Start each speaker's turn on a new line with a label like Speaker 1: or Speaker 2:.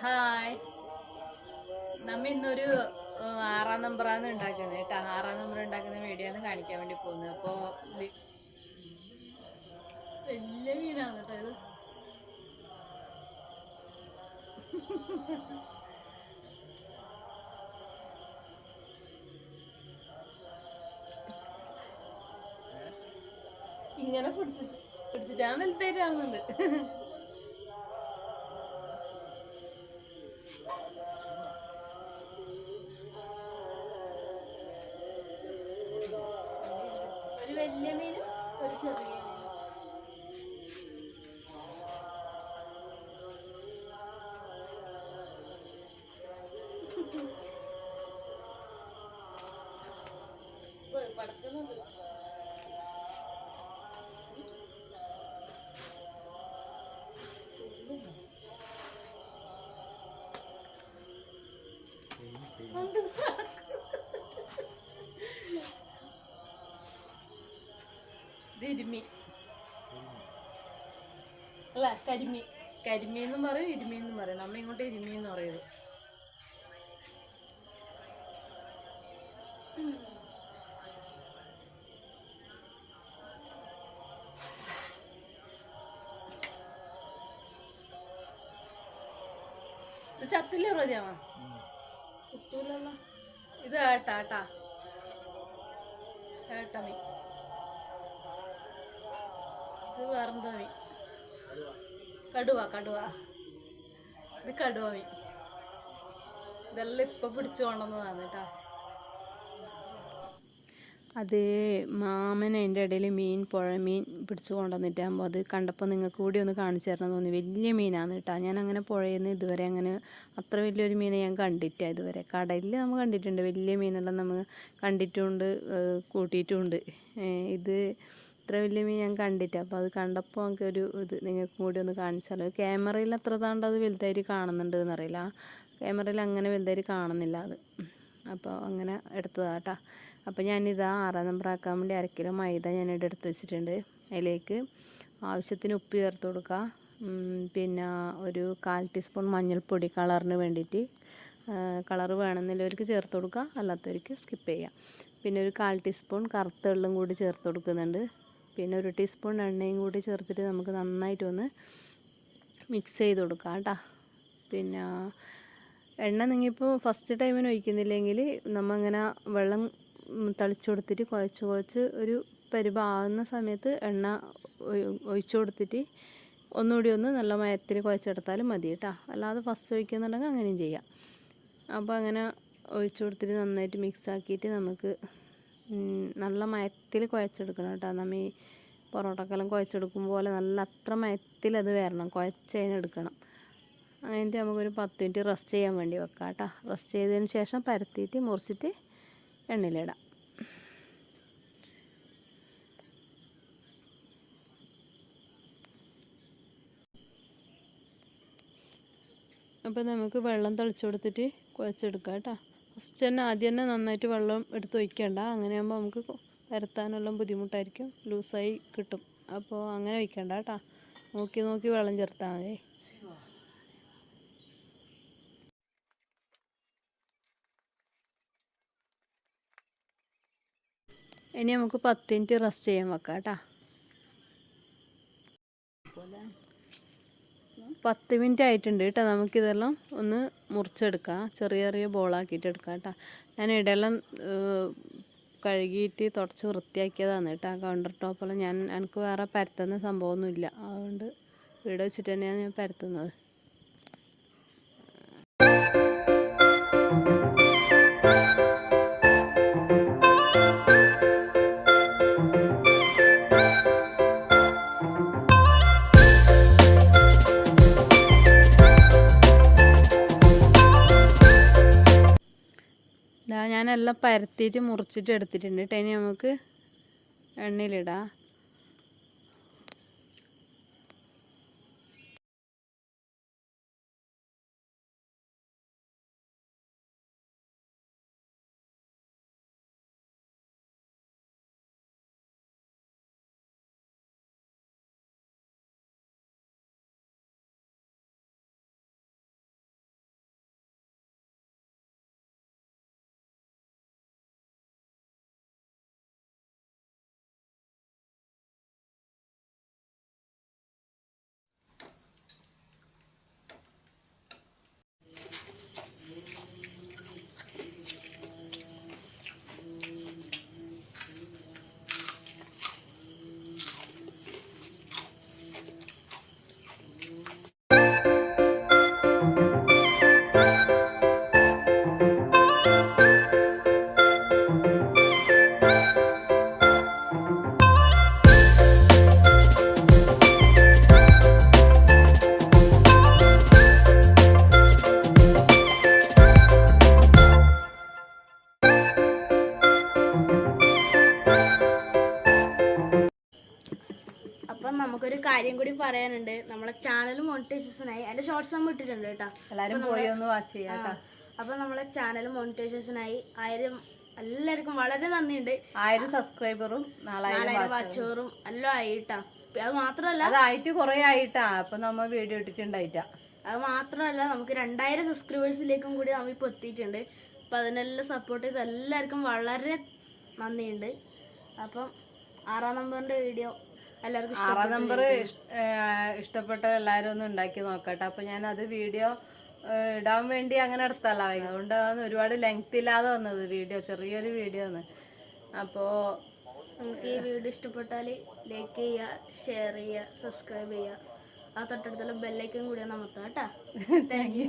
Speaker 1: Hi നമ്മ ഇന്നൊരു ആറാം നമ്പറാണ് ഉണ്ടാക്കുന്നത് ഇങ്ങനെ പിടിച്ച് പിടിച്ചിട്ടാ വലുതായിട്ടാവുന്നുണ്ട് ഇരുമി. അല്ല കരിമീൻ കരിമീൻ എന്നും പറയും ഇരുമീൻ എന്നും പറയും. നമ്മ ഇങ്ങോട്ട് ഇരുമീൻ എന്ന് പറയുന്നത് ചത്തില്ലേ റോജാമ കുത്തൂലല്ലോ ഇത് ഏട്ടാ ഏട്ടാ ഏട്ട മീൻ ഇത് വേറെന്ത മീൻ കടുവ കടുവ. ഇത് കടുവ മീൻ ഇതെല്ലാം ഇപ്പൊ പിടിച്ചു കൊണ്ടുവന്നതാണ് കേട്ടാ. അത് മാമൻ അതിന്റെ ഇടയിൽ മീൻ പുഴ മീൻ പിടിച്ചു കൊണ്ടുവന്നിട്ടാകുമ്പോൾ അത് കണ്ടപ്പോൾ നിങ്ങൾക്ക് കൂടി ഒന്ന് കാണിച്ചു തരണം തോന്നി. വലിയ മീനാണ് കേട്ടോ. ഞാൻ അങ്ങനെ പുഴയിൽ നിന്ന് ഇതുവരെ അങ്ങനെ അത്ര വലിയൊരു മീനെ ഞാൻ കണ്ടിട്ടില്ല ഇതുവരെ. കടലിൽ നമ്മൾ കണ്ടിട്ടുണ്ട്. വലിയ മീനെല്ലാം നമ്മൾ കണ്ടിട്ടുണ്ട് കൂട്ടിയിട്ടുണ്ട്. ഇത് ഇത്ര വലിയ മീൻ ഞാൻ കണ്ടിട്ട് അപ്പോൾ അത് കണ്ടപ്പോൾ എനിക്കൊരു ഇത് നിങ്ങൾക്കും കൂടി ഒന്ന് കാണിച്ചാലോ ക്യാമറയിൽ അത്ര താണ്ട് അത് വലുതായിട്ട് കാണുന്നുണ്ട് എന്നറിയില്ല ക്യാമറയിൽ അങ്ങനെ വലുതായിട്ട് കാണുന്നില്ല അത്. അപ്പോൾ അങ്ങനെ എടുത്തതാട്ടാ അപ്പോൾ ഞാനിതാ ആറാം നമ്പർ ആക്കാൻ വേണ്ടി അര കിലോ മൈദ ഞാനിവിടെ എടുത്ത് വെച്ചിട്ടുണ്ട്. അതിലേക്ക് ആവശ്യത്തിന് ഉപ്പ് ചേർത്ത് കൊടുക്കുക. പിന്നെ ഒരു കാൽ ടീസ്പൂൺ മഞ്ഞൾപ്പൊടി കളറിന് വേണ്ടിയിട്ട് കളർ വേണമെന്നുള്ളവർക്ക് ചേർത്ത് കൊടുക്കുക അല്ലാത്തവർക്ക് സ്കിപ്പ് ചെയ്യാം. പിന്നെ ഒരു കാൽ ടീസ്പൂൺ കറുത്ത വെള്ളം കൂടി ചേർത്ത് കൊടുക്കുന്നുണ്ട്. പിന്നെ ഒരു ടീസ്പൂൺ എണ്ണയും കൂടി ചേർത്തിട്ട് നമുക്ക് നന്നായിട്ടൊന്ന് മിക്സ് ചെയ്ത് കൊടുക്കാം കേട്ടോ. പിന്നെ എണ്ണ നിങ്ങിപ്പോൾ ഫസ്റ്റ് ടൈമിന് ഒഴിക്കുന്നില്ലെങ്കിൽ നമ്മൾ ഇങ്ങനെ വെള്ളം തളിച്ചു കൊടുത്തിട്ട് കുഴച്ച് കുഴച്ച് ഒരു പരിഭാവുന്ന സമയത്ത് എണ്ണ ഒഴിച്ച് കൊടുത്തിട്ട് ഒന്നുകൂടി ഒന്ന് നല്ല മയത്തിൽ കുഴച്ചെടുത്താലും മതി കേട്ടോ. അല്ലാതെ ഫസ്റ്റ് ഒഴിക്കുന്നുണ്ടെങ്കിൽ അങ്ങനെയും ചെയ്യാം. അപ്പോൾ അങ്ങനെ ഒഴിച്ചു കൊടുത്തിട്ട് നന്നായിട്ട് മിക്സ് ആക്കിയിട്ട് നമുക്ക് നല്ല മയത്തിൽ കുഴച്ചെടുക്കണം കേട്ടോ. നമ്മൾ ഈ പൊറോട്ടക്കെല്ലാം കുഴച്ചെടുക്കും പോലെ നല്ല അത്ര മയത്തിൽ അത് വരണം. കുഴച്ചതിനെടുക്കണം അതിന്റെ നമുക്കൊരു പത്ത് മിനിറ്റ് റെസ്റ്റ് ചെയ്യാൻ വേണ്ടി വെക്കാം കേട്ടോ. റെസ്റ്റ് ചെയ്തതിന് ശേഷം പരത്തിയിട്ട് മുറിച്ചിട്ട് എണ്ണയിലിടാം. അപ്പോൾ നമുക്ക് വെള്ളം തളിച്ചു കൊടുത്തിട്ട് കുഴച്ചെടുക്കാം കേട്ടോ. ഫസ്റ്റ് തന്നെ ആദ്യം തന്നെ നന്നായിട്ട് വെള്ളം എടുത്ത് ഒഴിക്കണ്ട. അങ്ങനെയാകുമ്പോൾ നമുക്ക് പരത്താനെല്ലാം ബുദ്ധിമുട്ടായിരിക്കും. ലൂസായി കിട്ടും. അപ്പോൾ അങ്ങനെ ഒഴിക്കണ്ട കേട്ടോ. നോക്കി നോക്കി വെള്ളം ചേർത്താൽ മതി. ഇനി നമുക്ക് പത്ത് മിനിറ്റ് റെസ്റ്റ് ചെയ്യാൻ വെക്കാം കേട്ടോ. പത്ത് മിനിറ്റ് ആയിട്ടുണ്ട് കേട്ടോ. നമുക്കിതെല്ലാം ഒന്ന് മുറിച്ചെടുക്കാം. ചെറിയ ചെറിയ ബോളാക്കിയിട്ട് എടുക്കാം കേട്ടോ. ഞാൻ ഇടയെല്ലാം കഴുകിയിട്ട് തുടച്ച് വൃത്തിയാക്കിയതാണ് കേട്ടോ. കൗണ്ടർ ടോപ്പെല്ലാം ഞാൻ എനിക്ക് വേറെ പരത്തുന്ന സംഭവമൊന്നുമില്ല. അതുകൊണ്ട് ഇവിടെ വെച്ചിട്ട് തന്നെയാണ് ഞാൻ പരത്തുന്നത്. ഇതാ ഞാനെല്ലാം പരത്തിയിട്ട് മുറിച്ചിട്ട് എടുത്തിട്ടുണ്ട്. കേട്ടോ ഇനി നമുക്ക് എണ്ണയിലിടാം.
Speaker 2: ഒരു കാര്യം കൂടി പറയാനുണ്ട്. നമ്മളെ ചാനൽ മോണിറ്റൈസേഷനായി അതിന്റെ ഷോർട്സ് നമ്മൾ ഇട്ടിട്ടുണ്ട് കേട്ടോ.
Speaker 3: എല്ലാവരും പോയി ഒന്ന് വാച്ച് ചെയ്യാം
Speaker 2: അപ്പൊ നമ്മളെ ചാനൽ മോണിറ്റൈസേഷനായി ആയിരം എല്ലാവർക്കും വളരെ നന്ദിയുണ്ട്.
Speaker 3: ആയിരം സബ്സ്ക്രൈബറും നാലായിരം
Speaker 2: വാച്ചോറും എല്ലാം ആയിട്ടാ. അത് മാത്രമല്ല
Speaker 3: അതായിട്ട് കുറെ ആയിട്ടാ. അപ്പൊ നമ്മൾ വീഡിയോ ഇട്ടിട്ടുണ്ടായിട്ടാ.
Speaker 2: അത് മാത്രമല്ല നമുക്ക് രണ്ടായിരം സബ്സ്ക്രൈബേഴ്സിലേക്കും കൂടി നമ്മൾ ഇപ്പോൾ എത്തിയിട്ടുണ്ട്. അപ്പം അതിനെല്ലാം സപ്പോർട്ട് ചെയ്ത് എല്ലാവർക്കും വളരെ നന്ദിയുണ്ട്. അപ്പം ആറാം നമ്പറിന്റെ വീഡിയോ എല്ലാവർക്കും
Speaker 3: ആറാം നമ്പർ ഇഷ്ടപ്പെട്ട എല്ലാവരും ഒന്ന് ഉണ്ടാക്കി നോക്കട്ടെ. അപ്പൊ ഞാൻ അത് വീഡിയോ ഇടാൻ വേണ്ടി അങ്ങനെ എടുത്തല്ല അതുകൊണ്ടാണ് ഒരുപാട് ലെങ്ത് ഇല്ലാതെ വന്നത് വീഡിയോ ചെറിയൊരു വീഡിയോ ആണ്. അപ്പോൾ
Speaker 2: നിങ്ങൾക്ക് ഈ വീഡിയോ ഇഷ്ടപ്പെട്ടാൽ ലൈക്ക് ചെയ്യുക ഷെയർ ചെയ്യുക സബ്സ്ക്രൈബ് ചെയ്യുക. ആ തൊട്ടടുത്തുള്ള ബെല്ലൈക്കൻ കൂടി നമുക്ക് കേട്ടോ.
Speaker 3: Thank you